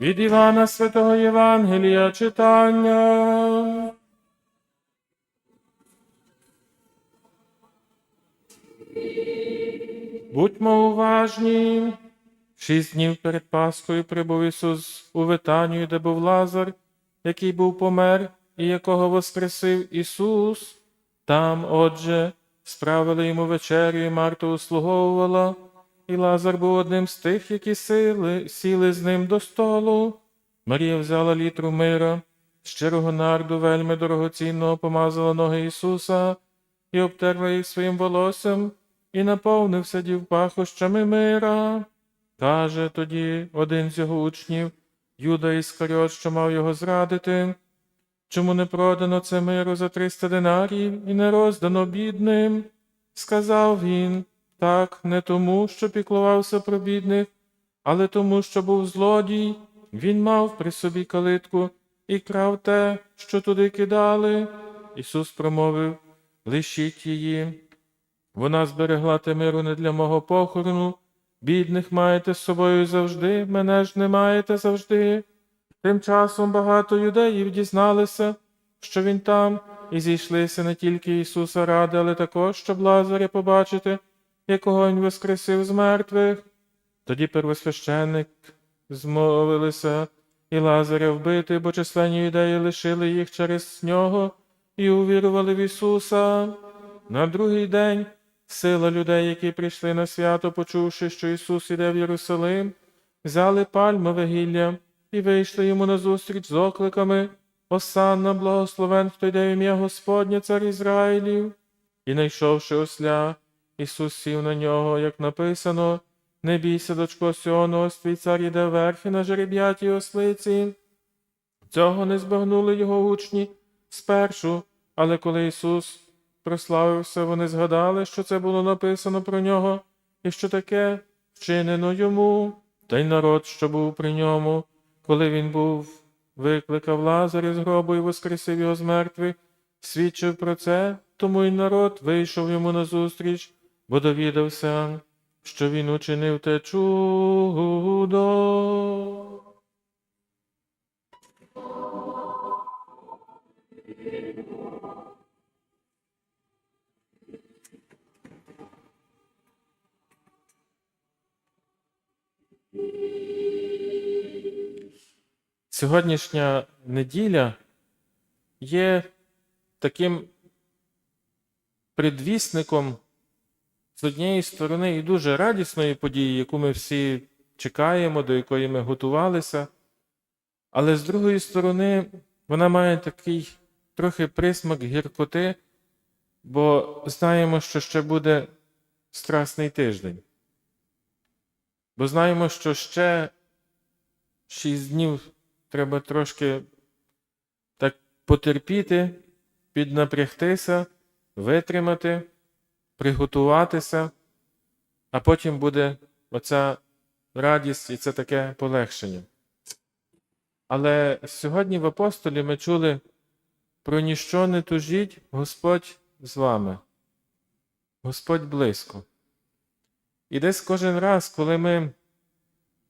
Від Івана Святого Євангелія читання. Будьмо уважні. Шість днів перед Пасхою прибув Ісус у Витанію, де був Лазар, який був помер і якого воскресив Ісус. Там, отже, справили йому вечерю, і Марта услуговувала, і Лазар був одним з тих, які сили, сіли з ним до столу. Марія взяла літру мира, щирого нарду, вельми дорогоцінного, помазала ноги Ісуса і обтерла їх своїм волоссям, і наповнився дів пахощами мира. Каже тоді один з його учнів, Юда Іскаріот, що мав його зрадити. Чому не продано це миру за триста динарів і не роздано бідним? Сказав він, так, не тому, що піклувався про бідних, але тому, що був злодій. Він мав при собі калитку і крав те, що туди кидали. Ісус промовив лишіть її. Вона зберегла те миру не для мого похорону. Бідних маєте з собою завжди, мене ж не маєте завжди. Тим часом багато юдеїв дізналися, що він там, і зійшлися не тільки Ісуса ради, але також, щоб Лазаря побачити, якого він воскресив з мертвих. Тоді первосвященник змовилися і Лазаря вбити, бо численні юдеї лишили їх через нього і увірували в Ісуса. На другий день сила людей, які прийшли на свято, почувши, що Ісус іде в Єрусалим, взяли пальмове гілля і вийшли йому назустріч з окликами Осанна, благословен, хто йде в ім'я Господня, цар Ізраїлів. І, найшовши осля, Ісус сів на нього, як написано, не бійся, дочко Сіону, ось твій цар іде верхи на жереб'ятій ослиці. Цього не збагнули його учні спершу, але коли Ісус прославився, вони згадали, що це було написано про нього, і що таке вчинено йому, та й народ, що був при ньому, коли він був, викликав Лазаря з гробу і воскресив його з мертвих, свідчив про це, тому й народ вийшов йому назустріч, бо довідався, що він учинив те чудо. Сьогоднішня неділя є таким предвісником з однієї сторони і дуже радісної події, яку ми всі чекаємо, до якої ми готувалися, але з другої сторони, вона має такий трохи присмак гіркоти, бо знаємо, що ще буде страсний тиждень. Бо знаємо, що ще шість днів треба трошки так потерпіти, піднапрягтися, витримати, приготуватися, а потім буде оця радість і це таке полегшення. Але сьогодні в апостолі ми чули про ніщо не тужіть, Господь з вами, Господь близько. І десь кожен раз, коли ми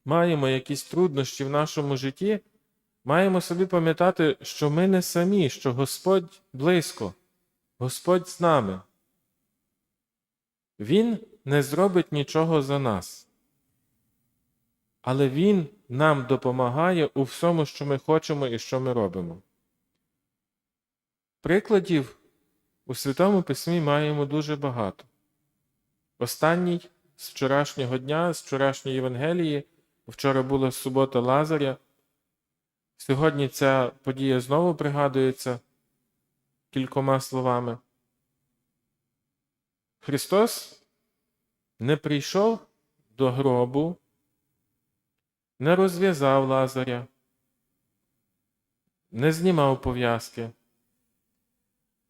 маємо якісь труднощі в нашому житті, маємо собі пам'ятати, що ми не самі, що Господь близько, Господь з нами. Він не зробить нічого за нас. Але Він нам допомагає у всьому, що ми хочемо і що ми робимо. Прикладів у Святому Письмі маємо дуже багато. Останній з вчорашнього дня, з вчорашньої Євангелії, вчора була субота Лазаря. Сьогодні ця подія знову пригадується кількома словами. Христос не прийшов до гробу, не розв'язав Лазаря, не знімав пов'язки.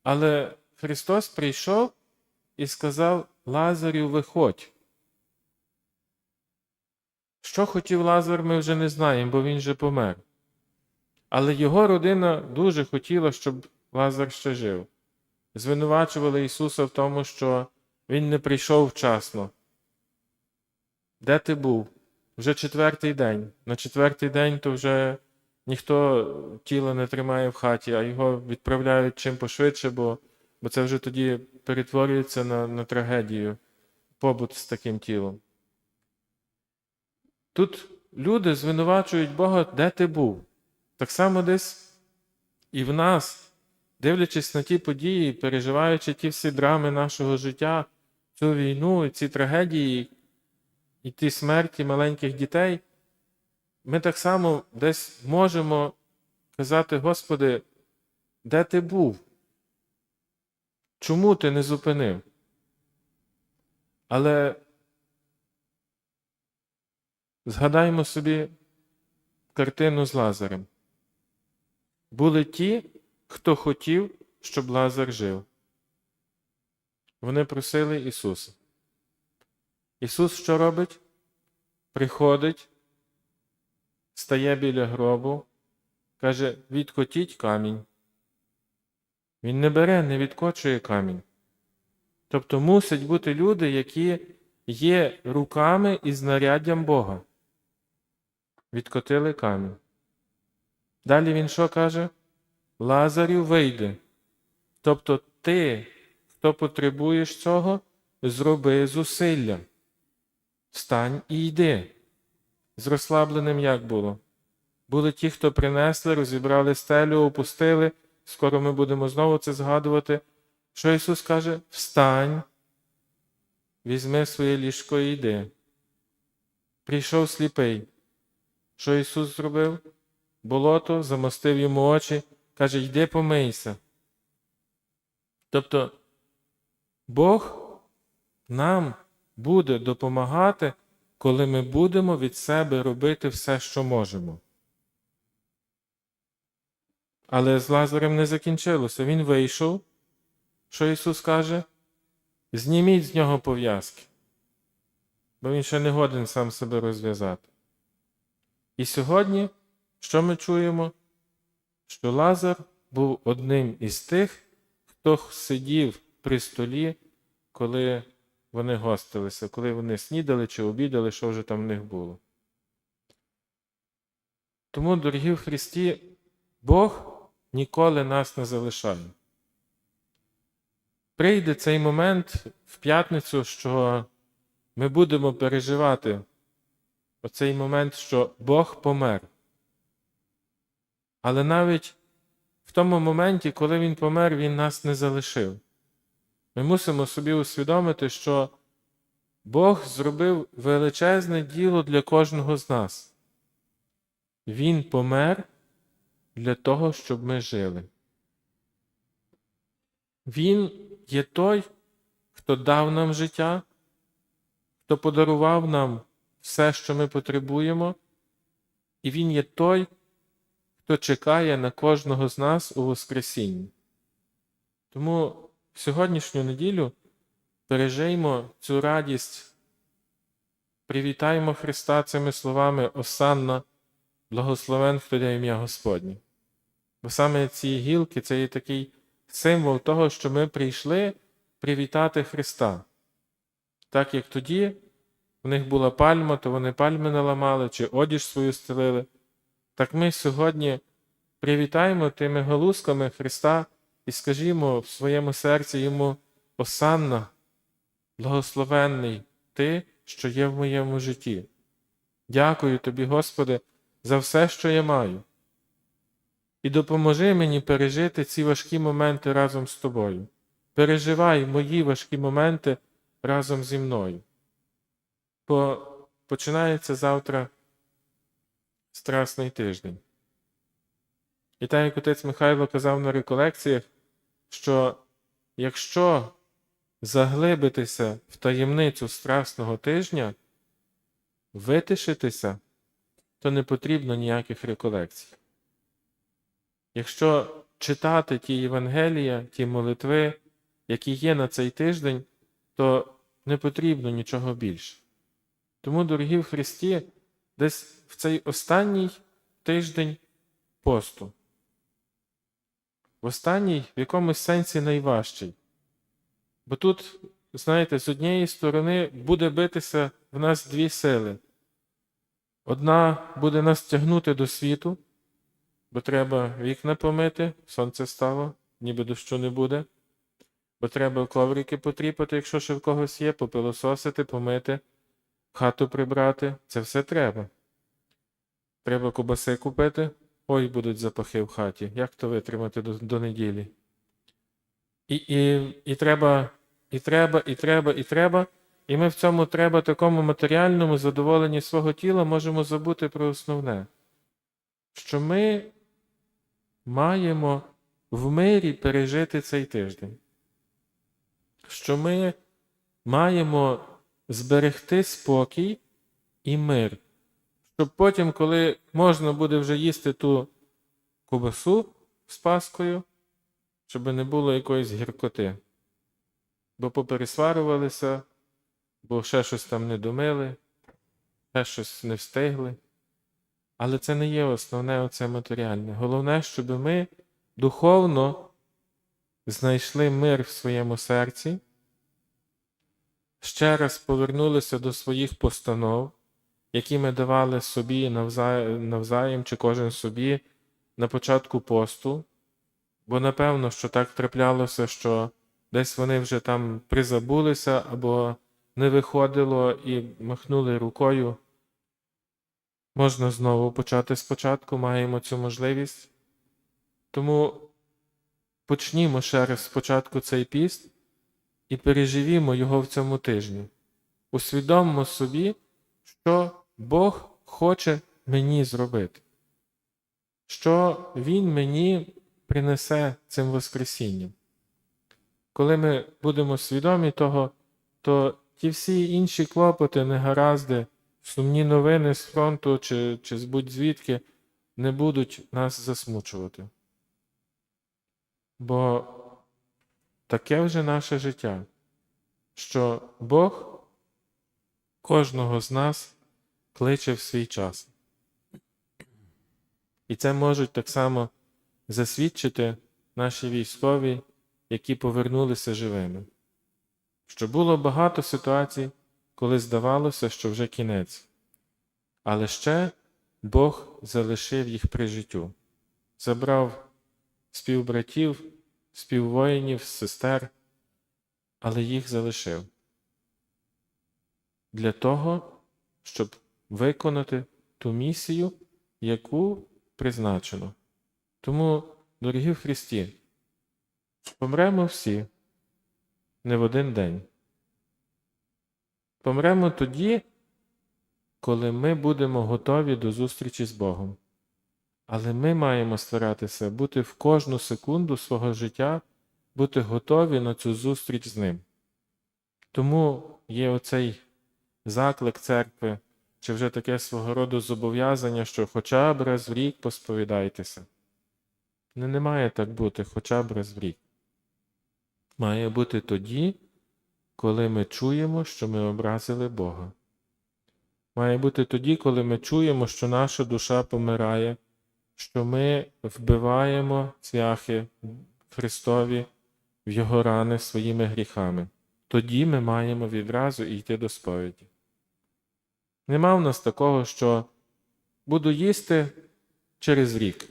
Але Христос прийшов і сказав Лазарю, виходь. Що хотів Лазар, ми вже не знаємо, бо він же помер. Але його родина дуже хотіла, щоб Лазар ще жив. Звинувачували Ісуса в тому, що Він не прийшов вчасно. Де ти був? вже четвертий день. На четвертий день то вже ніхто тіло не тримає в хаті, а його відправляють чим пошвидше, бо, бо це вже тоді перетворюється на, на трагедію, побут з таким тілом. Тут люди звинувачують Бога, де ти був. Так само десь і в нас, дивлячись на ті події, переживаючи ті всі драми нашого життя, цю війну, ці трагедії, і ті смерті маленьких дітей, ми так само десь можемо казати, Господи, де ти був? Чому ти не зупинив? Але згадаймо собі картину з Лазарем. Були ті, хто хотів, щоб Лазар жив. Вони просили Ісуса. Ісус що робить? Приходить, стає біля гробу, каже: відкотіть камінь. Він не бере, не відкочує камінь. Тобто мусять бути люди, які є руками і знаряддям Бога. Відкотили камінь. Далі він що каже? Лазарю вийде. Тобто ти, хто потребуєш цього, зроби зусилля. Встань і йди. З розслабленим як було? Були ті, хто принесли, розібрали стелю, опустили. Скоро ми будемо знову це згадувати. Що Ісус каже? Встань, візьми своє ліжко і йди. Прийшов сліпий. Що Ісус зробив? Болото, замостив йому очі, каже, йди помийся. Тобто Бог нам буде допомагати, коли ми будемо від себе робити все, що можемо. Але з Лазарем не закінчилося. Він вийшов. Що Ісус каже? Зніміть з нього пов'язки, бо він ще не годен сам себе розв'язати. І сьогодні, що ми чуємо? Що Лазар був одним із тих, хто сидів при столі, коли вони гостилися, коли вони снідали чи обідали, що вже там в них було. Тому, дорогі в Христі, Бог ніколи нас не залишає. Прийде цей момент в п'ятницю, що ми будемо переживати оцей момент, що Бог помер. Але навіть в тому моменті, коли Він помер, Він нас не залишив. Ми мусимо собі усвідомити, що Бог зробив величезне діло для кожного з нас. Він помер для того, щоб ми жили. Він є той, хто дав нам життя, хто подарував нам все, що ми потребуємо, і Він є той, хто чекає на кожного з нас у Воскресінні. Тому сьогоднішню неділю пережиймо цю радість, привітаємо Христа цими словами Осанна, благословен хто дає ім'я Господнє. Бо саме ці гілки це є такий символ того, що ми прийшли привітати Христа. Так як тоді в них була пальма, то вони пальми наламали чи одіж свою стелили. Так ми сьогодні привітаємо тими галузками Христа і скажімо в своєму серці йому Осанна, благословенний Ти, що є в моєму житті. Дякую тобі, Господи, за все, що я маю. І допоможи мені пережити ці важкі моменти разом з тобою. Переживай мої важкі моменти разом зі мною. Бо починається завтра страсний тиждень. І так як отець Михайло казав на реколекціях, що якщо заглибитися в таємницю страсного тижня, витишитися, то не потрібно ніяких реколекцій. Якщо читати ті Євангелія, ті молитви, які є на цей тиждень, то не потрібно нічого більше. Тому, дорогі в Христі, десь в цей останній тиждень посту, в останній в якомусь сенсі найважчий. Бо тут, знаєте, з однієї сторони буде битися в нас дві сили. Одна буде нас тягнути до світу, бо треба вікна помити, сонце стало, ніби дощу не буде, бо треба коврики потріпати, якщо ще в когось є, попилососити, помити, хату прибрати. Це все треба. Треба кубаси купити. Ой, будуть запахи в хаті. Як то витримати до, до неділі? І, і, і треба, і треба, і треба, і треба. І ми в цьому треба такому матеріальному задоволенні свого тіла можемо забути про основне, що ми маємо в мирі пережити цей тиждень, що ми маємо зберегти спокій і мир, щоб потім, коли можна буде вже їсти ту кубасу з паскою, щоб не було якоїсь гіркоти, бо попересварювалися бо ще щось там не домили, ще щось не встигли. Але це не є основне оце матеріальне. Головне, щоб ми духовно знайшли мир в своєму серці, ще раз повернулися до своїх постанов, які ми давали собі навзаєм, чи кожен собі на початку посту. Бо напевно, що так траплялося, що десь вони вже там призабулися або не виходило і махнули рукою. Можна знову почати спочатку, маємо цю можливість. Тому почнімо ще раз спочатку цей піст і переживімо його в цьому тижні. Усвідомимо собі, що Бог хоче мені зробити, що Він мені принесе цим Воскресінням. Коли ми будемо свідомі того, то ті всі інші клопоти, негаразди, сумні новини з фронту чи, чи з будь-звідки не будуть нас засмучувати. Бо таке вже наше життя, що Бог кожного з нас кличе в свій час. І це можуть так само засвідчити наші військові, які повернулися живими. Що було багато ситуацій, коли здавалося, що вже кінець, але ще Бог залишив їх при життю, забрав співбратів, співвоїнів, сестер, але їх залишив. Для того, щоб виконати ту місію, яку призначено. Тому, дорогі Христі, помремо всі не в один день. Помремо тоді, коли ми будемо готові до зустрічі з Богом. Але ми маємо старатися бути в кожну секунду свого життя, бути готові на цю зустріч з Ним. Тому є оцей заклик церкви, чи вже таке свого роду зобов'язання, що хоча б раз в рік посповідайтеся. Не, не має так бути хоча б раз в рік має бути тоді, коли ми чуємо, що ми образили Бога. Має бути тоді, коли ми чуємо, що наша душа помирає, що ми вбиваємо цвяхи Христові в Його рани своїми гріхами. Тоді ми маємо відразу йти до сповіді. Нема в нас такого, що буду їсти через рік,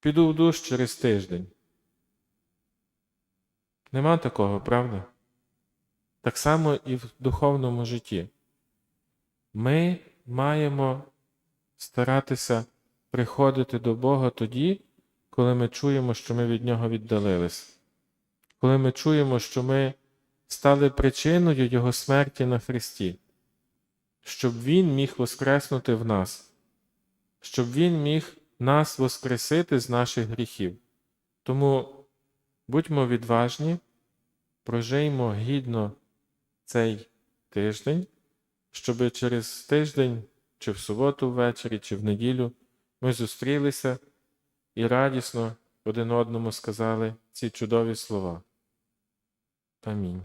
піду в душ через тиждень. Нема такого, правда? Так само і в духовному житті. Ми маємо старатися приходити до Бога тоді, коли ми чуємо, що ми від Нього віддалились, коли ми чуємо, що ми стали причиною Його смерті на Христі, щоб Він міг воскреснути в нас, щоб Він міг нас воскресити з наших гріхів. Тому Будьмо відважні, прожиймо гідно цей тиждень, щоб через тиждень, чи в суботу ввечері, чи в неділю ми зустрілися і радісно один одному сказали ці чудові слова. Амінь.